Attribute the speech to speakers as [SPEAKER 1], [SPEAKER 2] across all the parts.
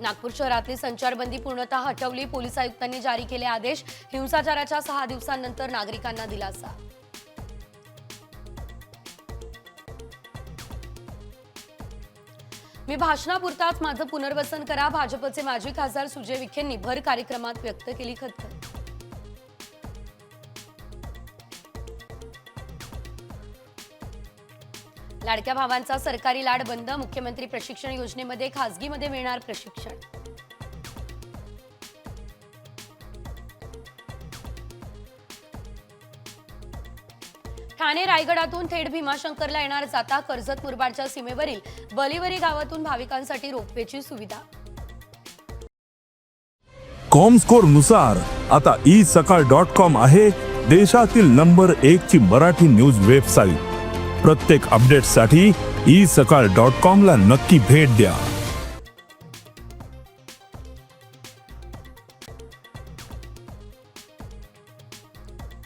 [SPEAKER 1] नागपूर शहरातली संचारबंदी पूर्णतः हटवली. पोलीस आयुक्तांनी जारी केले आदेश. हिंसाचाराच्या सहा दिवसांनंतर नागरिकांना दिलासा. मी भाषणापुरताच माझं पुनर्वसन करा. भाजपचे माजी खासदार सुजय विखेंनी भर कार्यक्रमात व्यक्त केली खतखत लाडक्या भावांचा सरकारी लाड बंद मुख्यमंत्री प्रशिक्षण योजनेमध्ये खासगीमध्ये मिळणार प्रशिक्षण. ठाणे रायगडातून थेट भीमाशंकरला येणार जाता कर्जत मुरबाडच्या सीमेवरील बलिवरी गावातून भाविकांसाठी रोपवेची सुविधा.
[SPEAKER 2] कॉमस्कोरनुसार आता ई सकाळ डॉट कॉम आहे देशातील नंबर एक ची मराठी न्यूज वेबसाईट. प्रत्येक अपडेटसाठी ई सकाळ डॉट कॉमला नक्की भेट द्या.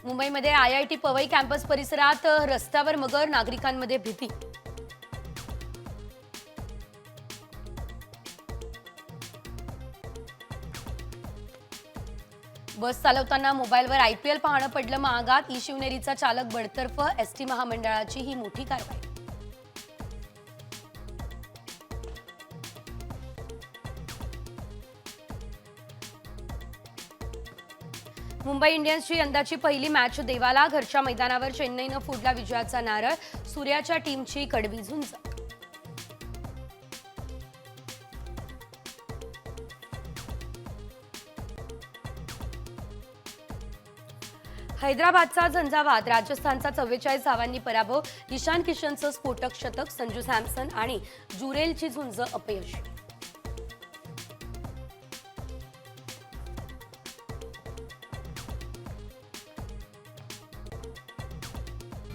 [SPEAKER 1] मुंबईमध्ये I I T Powai campus परिसरात रस्त्यावर मगर नागरिकांमध्ये भीती बस चालवताना मोबाईलवर एल पाहणं पडलं महागात. ई शिवनेरीचा चालक बडतर्फ एस टी महामंडळाची ही मोठी कारवाई. मुंबई इंडियन्सची यंदाची पहिली मॅच देवाला घरच्या मैदानावर चेन्नईनं फुडला विजयाचा नारळ. सूर्याच्या टीमची कडवी झुंज. हैदराबादचा झंझावात राजस्थानचा चव्वेचाळीस धावांनी पराभव. ईशान किशनचं स्फोटक शतक संजू सॅमसन आणि जुरेलची झुंज अपयश.